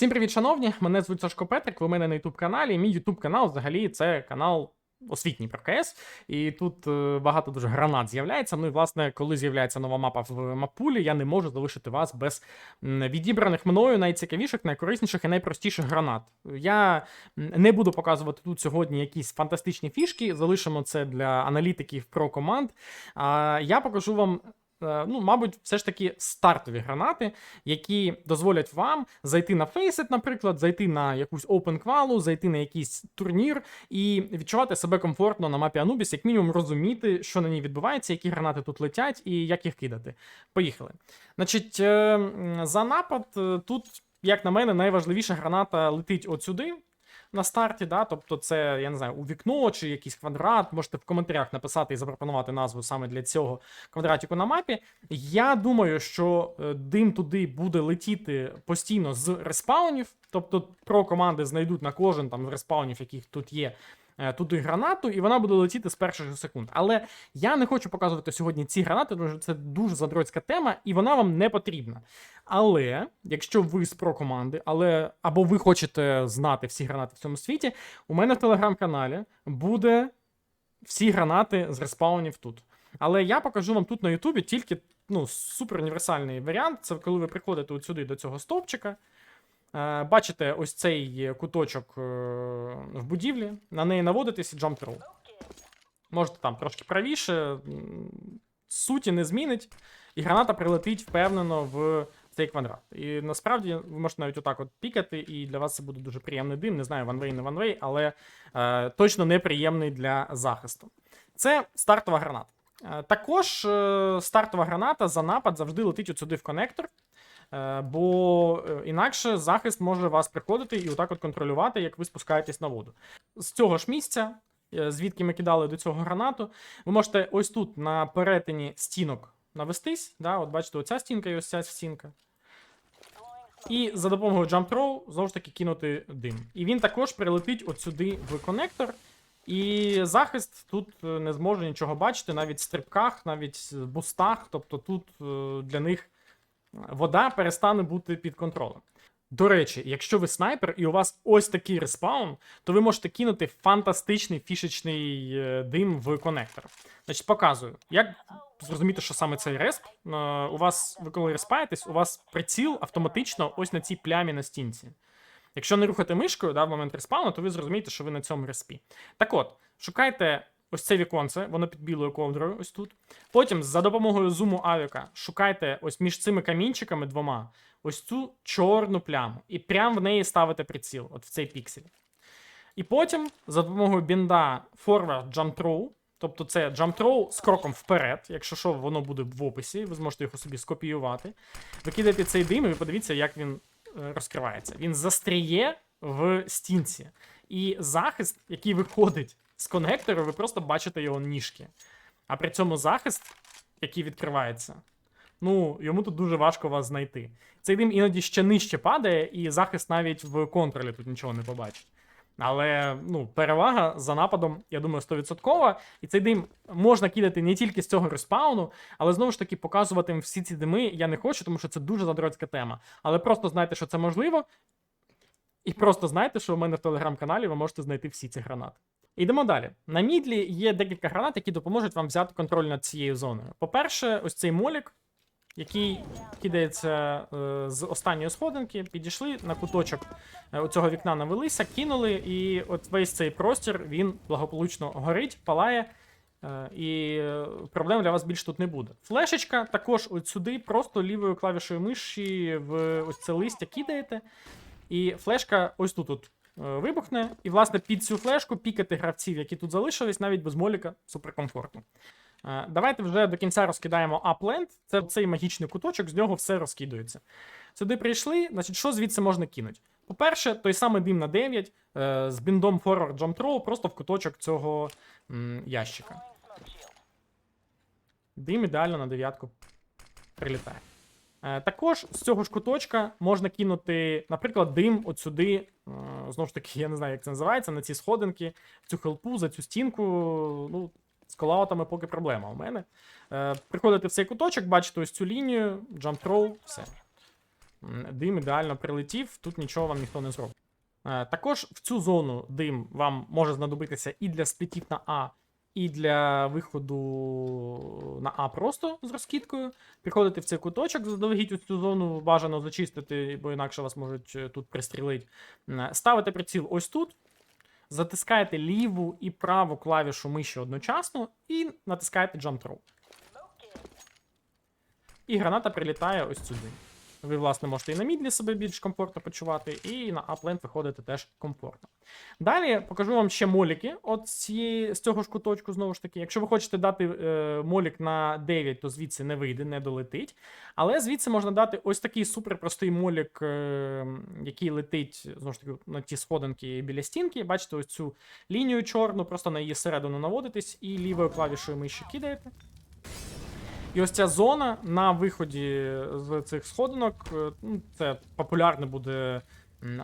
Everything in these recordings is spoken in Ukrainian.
Всім привіт, шановні! Мене звуть Сашко Петрик. Ви мене на youtube каналі. Мій youtube канал взагалі це канал освітній про КС. І тут е, багато дуже гранат з'являється. Ну і власне, коли з'являється нова мапа в мапулі, я не можу залишити вас без відібраних мною найцікавіших, найкорисніших і найпростіших гранат. Я не буду показувати тут сьогодні якісь фантастичні фішки. Залишимо це для аналітиків про команд. А я покажу вам. Е, Ну, мабуть, все ж таки стартові гранати, які дозволять вам зайти на Faceit, наприклад, зайти на якусь Open Qual, зайти на якийсь турнір і відчувати себе комфортно на мапі Anubis, як мінімум розуміти, що на ній відбувається, які гранати тут летять і як їх кидати. Поїхали. Значить, е, за напад е, тут, як на мене, найважливіша граната летить от сюди. На старті, да, тобто це, я не знаю, у вікно чи якийсь квадрат. Можете в коментарях написати і запропонувати назву саме для цього квадратику на мапі. Я думаю, що е, дим туди буде летіти постійно з респаунів. Тобто про команди знайдуть на кожен там респаунів, яких тут є. е, Туди гранату, і вона буде летіти з перших секунд. Але я не хочу показувати сьогодні ці гранати, тому що це дуже задроцька тема, і вона вам не потрібна. Але якщо ви з про команди, але або ви хочете знати всі гранати в цьому світі, у мене в телеграм-каналі буде всі гранати з респаунів тут. Але я покажу вам тут на Ютубі тільки ну, супер універсальний варіант. Це коли ви приходите от сюди до цього стовпчика. Е, бачите ось цей куточок е, в будівлі, на неї наводитесь і jump throw. Можете там трошки правіше, суті не змінить, і граната прилетить впевнено в цей квадрат. І насправді ви можете навіть отак от пікати, і для вас це буде дуже приємний дим. Не знаю, ванвей, не ванвей, але е, точно неприємний для захисту. Це стартова граната. Е, Також стартова граната за напад завжди летить сюди в конектор. Е, Бо е, інакше захист може вас приходити і отак от контролювати, як ви спускаєтесь на воду. З цього ж місця, е, звідки ми кидали до цього гранату, ви можете ось тут на перетині стінок навестись. Да? От бачите, оця стінка і ось ця стінка. І за допомогою jump throw знову ж таки кинути дим. І він також прилетить от сюди в конектор. І захист тут не зможе нічого бачити, навіть в стрибках, навіть в бустах. Тобто тут для них вода перестане бути під контролем. До речі, якщо ви снайпер і у вас ось такий респаун, то ви можете кинути фантастичний фішечний е, дим в конектор. Значить, показую. Як зрозуміти, що саме цей респ? Е, У вас, ви коли респаєтесь, у вас приціл автоматично ось на цій плямі на стінці. Якщо не рухати мишкою да, в момент респауну, то ви зрозумієте, що ви на цьому респі. Так от, шукайте ось це віконце, воно під білою ковдрою, ось тут. Потім за допомогою зуму авіка шукайте ось між цими камінчиками двома ось цю чорну пляму. І прямо в неї ставите приціл, от в цей піксель. І потім за допомогою бінда Forward Jump Throw, тобто це Jump Throw з кроком вперед, якщо що, воно буде в описі, ви зможете його собі скопіювати. Ви кидаєте цей дим, і ви подивіться, як він е, розкривається. Він застріє в стінці. І захист, який виходить з конектору, ви просто бачите його ніжки. А при цьому захист, який відкривається, ну, йому тут дуже важко вас знайти. Цей дим іноді ще нижче падає, і захист навіть в контролі тут нічого не побачить. Але ну, перевага за нападом, я думаю, 100%. І цей дим можна кидати не тільки з цього респауну, але знову ж таки показувати всі ці дими я не хочу, тому що це дуже задротська тема. Але просто знайте, що це можливо. І просто знайте, що у мене в телеграм-каналі ви можете знайти всі ці гранати. Йдемо далі. На мідлі є декілька гранат, які допоможуть вам взяти контроль над цією зоною. По-перше, ось цей молік, який кидається е, з останньої сходинки, підійшли на куточок е, цього вікна навелися, кинули, і от весь цей простір він благополучно горить, палає. е, І е, проблем для вас більше тут не буде. Флешечка також от сюди, просто лівою клавішою миші в ось це листя кидаєте. І флешка ось тут от вибухне. І, власне, під цю флешку пікати гравців, які тут залишились, навіть без моліка, суперкомфортно. Е, Давайте вже до кінця розкидаємо Upland. Це цей магічний куточок, з нього все розкидується. Сюди прийшли, значить, що звідси можна кинути? По-перше, той самий дим на 9 е, з біндом Forward Jump Throw просто в куточок цього ящика. Дим ідеально на дев'ятку прилітає. Е, Також з цього ж куточка можна кинути, наприклад, дим от сюди. е, Знову ж таки, я не знаю, як це називається, на ці сходинки, в цю хелпу, за цю стінку. Ну, з колаутами поки проблема у мене. Е, Приходите в цей куточок, бачите ось цю лінію, throw, все. дим ідеально прилетів, тут нічого вам ніхто не зробить. Також в цю зону дим вам може знадобитися і для сплітів на А, і для виходу на А просто з розкидкою. Приходите в цей куточок, заздалегідь ось цю зону бажано зачистити, бо інакше вас можуть е, тут пристрілити. М, Ставите приціл ось тут, затискаєте ліву і праву клавішу миші одночасно і натискаєте Jump Throw. І граната прилітає ось сюди. Ви, власне, можете і на мідлі себе більш комфортно почувати, і на аплент виходити теж комфортно. Далі покажу вам ще моліки от цієї, з цього ж куточку, знову ж таки. Якщо ви хочете дати е, молік на 9, то звідси не вийде, не долетить. Але звідси можна дати ось такий суперпростий молік, е, який летить знову ж таки на ті сходинки біля стінки. Бачите, ось цю лінію чорну, просто на її середину наводитесь і лівою клавішою миші кидаєте. І ось ця зона на виході з цих сходинок, е, ну, це популярний буде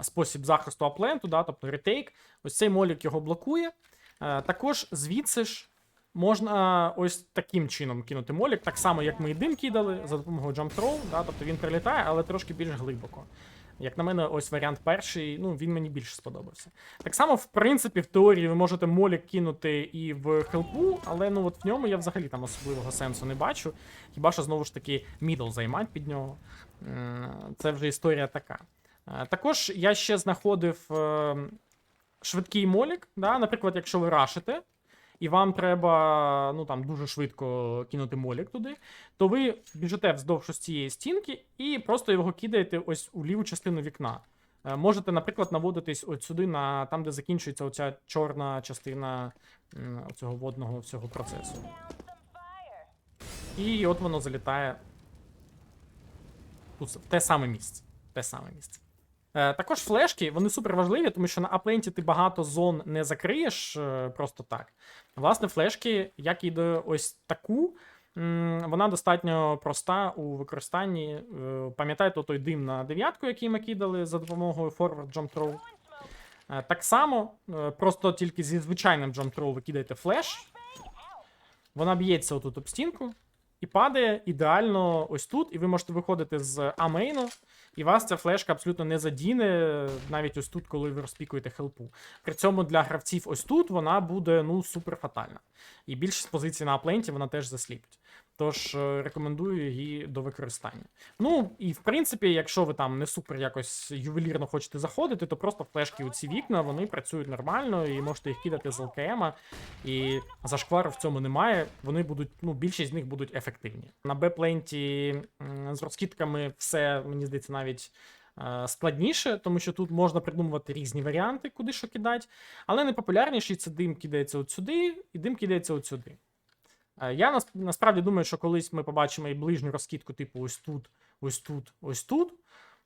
спосіб захисту апленту, да, тобто ретейк. Ось цей молік його блокує. Е, Також звідси ж можна ось таким чином кинути молік, так само, як ми і дим кидали за допомогою jump throw, да, тобто він прилітає, але трошки більш глибоко. Як на мене, ось варіант перший, ну він мені більше сподобався. Так само, в принципі, в теорії ви можете молік кинути і в хелпу, але ну от в ньому я взагалі там особливого сенсу не бачу. Хіба що знову ж таки мідл займати під нього. Це вже історія така. Е, Також я ще знаходив е, швидкий молік. Да? Наприклад, якщо ви рашите, і вам треба ну там дуже швидко кинути молік туди, то ви біжите вздовж ось цієї стінки і просто його кидаєте ось у ліву частину вікна. Е, Можете, наприклад, наводитись от сюди, на там, де закінчується оця чорна частина цього водного всього процесу. І от воно залітає тут, те саме місце. Те саме місце. Е, також флешки, вони супер важливі, тому що на апленті ти багато зон не закриєш е, просто так. Власне, флешки, як і до ось таку, вона достатньо проста у використанні. Е, Пам'ятаєте той дим на дев'ятку, який ми кидали за допомогою Forward Jump Throw? Так само, просто тільки зі звичайним Jump Throw ви кидаєте флеш. Вона б'ється отут об стінку і падає ідеально ось тут, і ви можете виходити з амейну, і вас ця флешка абсолютно не задіне, навіть ось тут, коли ви розпікуєте хелпу. При цьому для гравців ось тут вона буде ну супер фатальна. І більшість позицій на апленті вона теж засліпить. Тож е, рекомендую її до використання. Ну і в принципі, якщо ви там не супер якось ювелірно хочете заходити, то просто флешки у ці вікна вони працюють нормально і можете їх кидати з ЛКМ. І зашквару в цьому немає. Вони будуть, ну, більшість з них будуть ефективні. На Б-пленті з розкидками все, мені здається, навіть. е, Складніше, тому що тут можна придумувати різні варіанти, куди що кидати. Але найпопулярніший це дим кидається от сюди, і дим кидається от сюди. Е, Я насправді думаю, що колись ми побачимо і ближню розкидку, типу ось тут, ось тут, ось тут.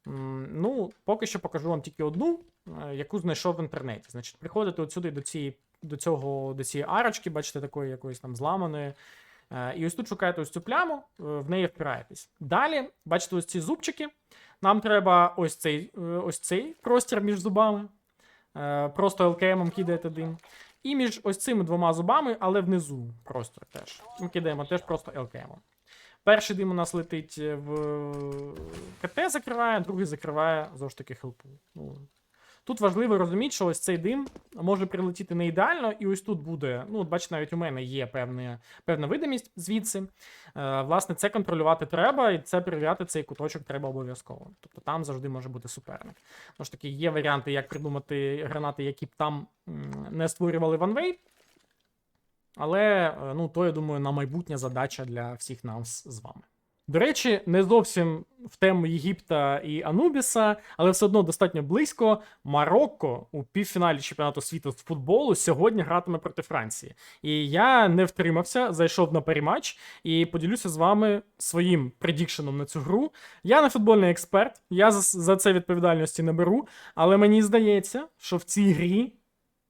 Ну, поки що покажу вам тільки одну, е, яку знайшов в інтернеті. Значить, приходите от сюди до цієї, до цього, до цієї арочки, бачите, такої якоїсь там зламаної. Е, І ось тут шукаєте ось цю пляму, в неї впираєтесь. Далі, бачите, ось ці зубчики. Нам треба ось цей, ось цей простір між зубами. Просто ЛКМом кидаєте дим. І між ось цими двома зубами, але внизу просто теж. Ми кидаємо теж просто ЛКМ. Перший дим у нас летить в КТ закриває, другий закриває знову ж таки хелпу. Ну, тут важливо розуміти, що ось цей дим може прилетіти не ідеально, і ось тут буде. Ну, от бачите, навіть у мене є певна, певна видимість звідси. Е, власне, це контролювати треба, і це перевіряти цей куточок треба обов'язково. Тобто там завжди може бути суперник. Тому ж таки, є варіанти, як придумати гранати, які б там не створювали ванвей. Але е, ну, то, я думаю, на майбутня задача для всіх нас з вами. До речі, не зовсім в тему Єгипта і Анубіса, але все одно достатньо близько. Марокко у півфіналі чемпіонату світу з футболу сьогодні гратиме проти Франції. І я не втримався, зайшов на перематч і поділюся з вами своїм предікшеном на цю гру. Я не футбольний експерт, я за, це відповідальності не беру, але мені здається, що в цій грі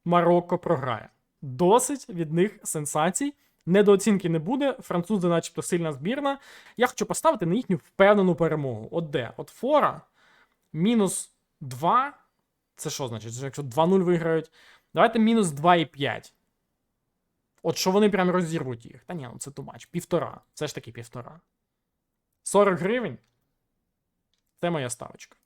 Марокко програє. Досить від них сенсацій. Недооцінки не буде. Французи, начебто, сильна збірна. Я хочу поставити на їхню впевнену перемогу. От де? От фора мінус 2. Це що значить? Це Якщо 2-0 виграють. Давайте мінус 2,5. От що вони прям розірвуть їх. Та ні, ну це тумач. Півтора. Все ж таки півтора. 40 гривень. Це моя ставочка.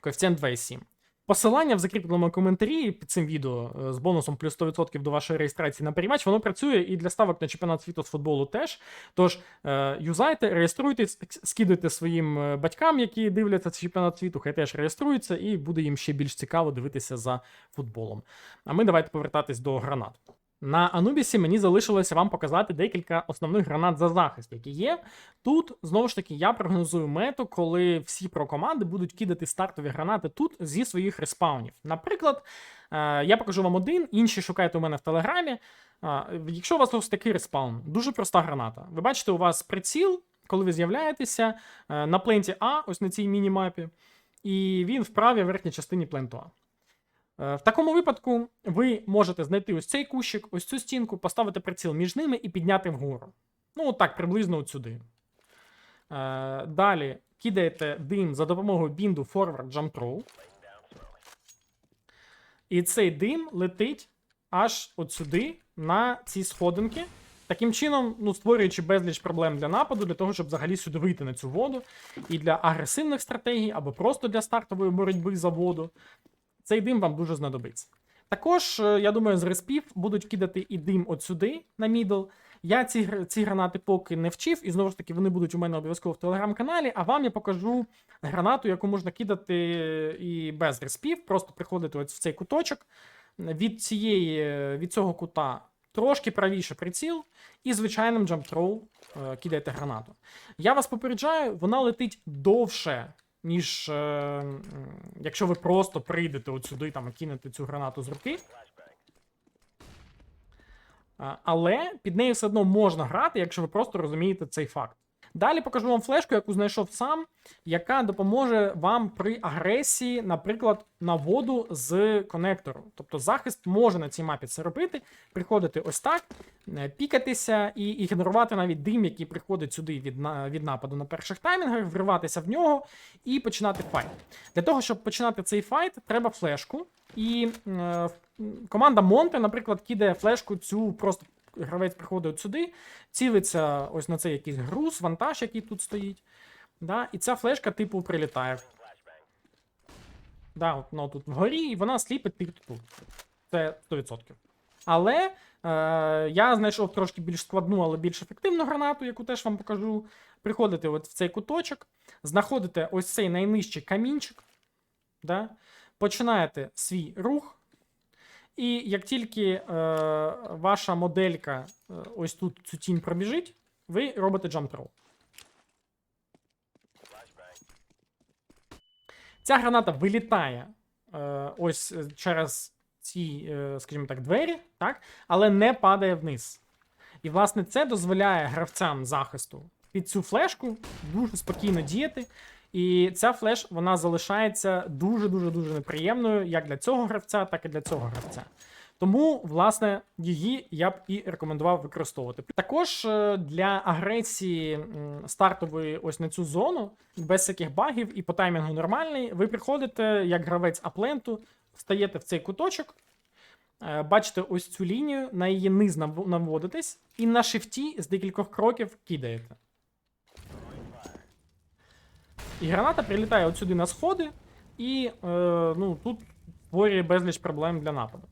Коефіцієнт 2,7. Посилання в закріпленому коментарі під цим відео е, з бонусом плюс 100% до вашої реєстрації на перемач, воно працює і для ставок на чемпіонат світу з футболу теж. Тож е, юзайте, реєструйтесь, скидуйте своїм е, батькам, які дивляться цей чемпіонат світу, хай теж реєструються, і буде їм ще більш цікаво дивитися за футболом. А ми давайте повертатись до гранат. На Анубісі мені залишилося вам показати декілька основних гранат за захист, які є. Тут знову ж таки я прогнозую мету, коли всі про команди будуть кидати стартові гранати тут зі своїх респаунів. Наприклад, е, я покажу вам один, інші шукайте у мене в телеграмі. Е, Якщо у вас ось такий респаун, дуже проста граната. Ви бачите, у вас приціл, коли ви з'являєтеся е, на пленті А, ось на цій міні-мапі, і він в правій верхній частині пленту А. Е, В такому випадку ви можете знайти ось цей кущик, ось цю стінку, поставити приціл між ними і підняти вгору. Ну, отак, приблизно от сюди. Е, Далі кидаєте дим за допомогою бінду Forward Jump Throw. І цей дим летить аж от сюди, на ці сходинки. Таким чином, ну, створюючи безліч проблем для нападу, для того, щоб взагалі сюди вийти на цю воду. І для агресивних стратегій, або просто для стартової боротьби за воду цей дим вам дуже знадобиться. Також, е, я думаю, з респів будуть кидати і дим от сюди, на мідл. Я ці, ці гранати поки не вчив, і знову ж таки вони будуть у мене обов'язково в телеграм-каналі, а вам я покажу гранату, яку можна кидати і без респів, просто приходити ось в цей куточок. Від, цієї, е, від цього кута трошки правіше приціл, і звичайним джамптроу е, кидаєте гранату. Я вас попереджаю, вона летить довше, ніж е, якщо ви просто прийдете от сюди там, і кинете цю гранату з руки. Але під нею все одно можна грати, якщо ви просто розумієте цей факт. Далі покажу вам флешку, яку знайшов сам, яка допоможе вам при агресії, наприклад, на воду з конектору. Тобто захист може на цій мапі це робити, приходити ось так, е, пікатися і ігнорувати навіть дим, який приходить сюди від, від нападу на перших таймінгах, вриватися в нього і починати файт. Для того, щоб починати цей файт, треба флешку. І е, команда Монте, наприклад, кидає флешку цю просто. Гравець приходить сюди, цілиться ось на цей якийсь груз, вантаж, який тут стоїть. Да? І ця флешка, типу, прилітає. Да, от, ну, тут вгорі, і вона сліпить типу тут. Це 100%. Але е, я знайшов трошки більш складну, але більш ефективну гранату, яку теж вам покажу. Приходите от в цей куточок, знаходите ось цей найнижчий камінчик, да? починаєте свій рух. І як тільки е, ваша моделька е, ось тут цю тінь пробіжить, ви робите throw. Ця граната вилітає е, ось е, через ці, е, скажімо так, двері, так? але не падає вниз. І, власне, це дозволяє гравцям захисту під цю флешку дуже спокійно діяти. І ця флеш вона залишається дуже-дуже дуже неприємною як для цього гравця, так і для цього гравця. Тому, власне, її я б і рекомендував використовувати. Також е, для агресії стартової ось на цю зону, без всяких багів і по таймінгу нормальний, ви приходите як гравець апленту, стаєте в цей куточок, е, бачите ось цю лінію, на її низ нав- наводитесь, і на шифті з декількох кроків кидаєте. І граната прилітає от сюди на сходи, і е, ну, тут створює безліч проблем для нападу.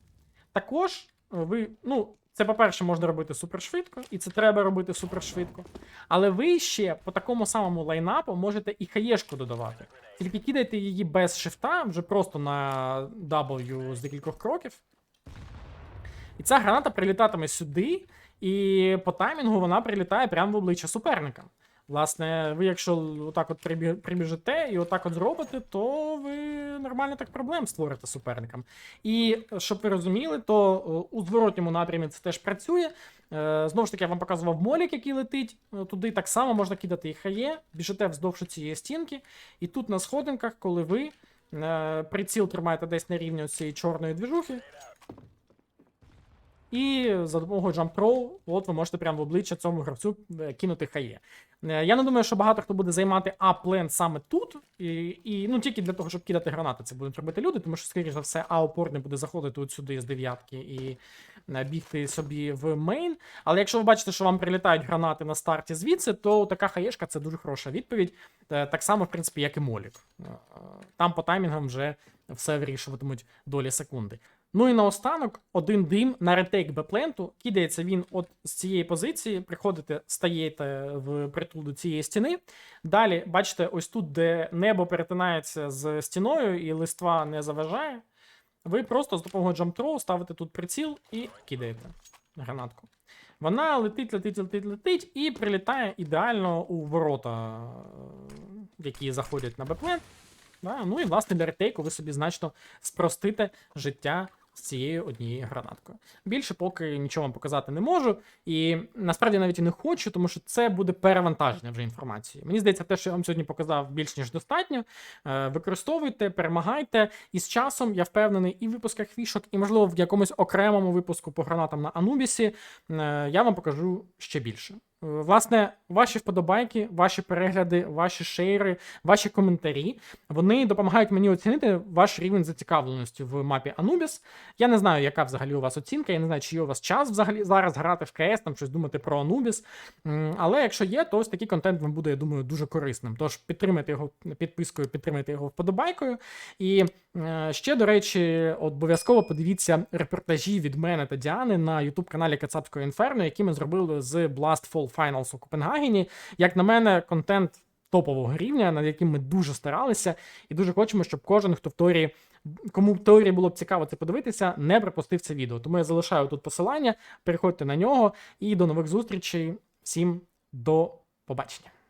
Також е, ви, ну, це, по-перше, можна робити супершвидко, і це треба робити супершвидко. Але ви ще по такому самому лайнапу можете і хаєшку додавати. Тільки кидайте її без шифта, вже просто на W з декількох кроків. І ця граната прилітатиме сюди, і по таймінгу вона прилітає прямо в обличчя суперника. Власне, ви, якщо отак от прибі- прибіжите і отак от зробите, то ви нормально так проблем створите суперникам. І е, щоб ви розуміли, то е, у зворотньому напрямі це теж працює. Е, Знову ж таки, я вам показував молік, який летить. Туди так само можна кидати і хає, біжите вздовж цієї стінки. І тут на сходинках, коли ви приціл тримаєте десь на рівні цієї чорної двіжухи, і за допомогою Jump Throw, от ви можете прямо в обличчя цьому гравцю е, кинути хає. Е, Я не думаю, що багато хто буде займати А-плен саме тут, і, і ну тільки для того, щоб кидати гранати, це будуть робити люди, тому що, скоріш за все, А-опор не буде заходити от сюди з дев'ятки і е, бігти собі в мейн. Але якщо ви бачите, що вам прилітають гранати на старті звідси, то така хаєшка це дуже хороша відповідь. Так само, в принципі, як і Молік. Там по таймінгам вже все вирішуватимуть долі секунди. Ну і наостанок, один дим на ретейк Бепленту. Кидається він от з цієї позиції. Приходите, стаєте в притул до цієї стіни. Далі, бачите, ось тут, де небо перетинається з стіною і листва не заважає. Ви просто з допомогою джамптру ставите тут приціл і кидаєте гранатку. Вона летить, летить, летить, летить і прилітає ідеально у ворота, е, які заходять на беплент. Да? Ну і власне для ретейку ви собі значно спростите життя з цією однією гранаткою. Більше поки нічого вам показати не можу, і насправді навіть і не хочу, тому що це буде перевантаження вже інформації. Мені здається, те, що я вам сьогодні показав, більш ніж достатньо. Е, Використовуйте, перемагайте, і з часом я впевнений, і в випусках фішок, і можливо в якомусь окремому випуску по гранатам на Анубісі е, я вам покажу ще більше. Е, Власне, ваші вподобайки, ваші перегляди, ваші шейри, ваші коментарі вони допомагають мені оцінити ваш рівень зацікавленості в мапі Anubis. Я не знаю, яка взагалі у вас оцінка, я не знаю, чи є у вас час взагалі зараз грати в КС, там щось думати про Anubis. Але якщо є, то ось такий контент вам буде, я думаю, дуже корисним. Тож підтримайте його підпискою, підтримайте його вподобайкою. І е, ще, до речі, обов'язково подивіться репортажі від мене та Діани на youtube каналі Кацапського Інферно, які ми зробили з Blast Fall Finals у Копенгагені. Як на мене, контент топового рівня, над яким ми дуже старалися, і дуже хочемо, щоб кожен, хто в теорії, кому в теорії було б цікаво це подивитися, не пропустив це відео. Тому я залишаю тут посилання, переходьте на нього і до нових зустрічей. Всім до побачення.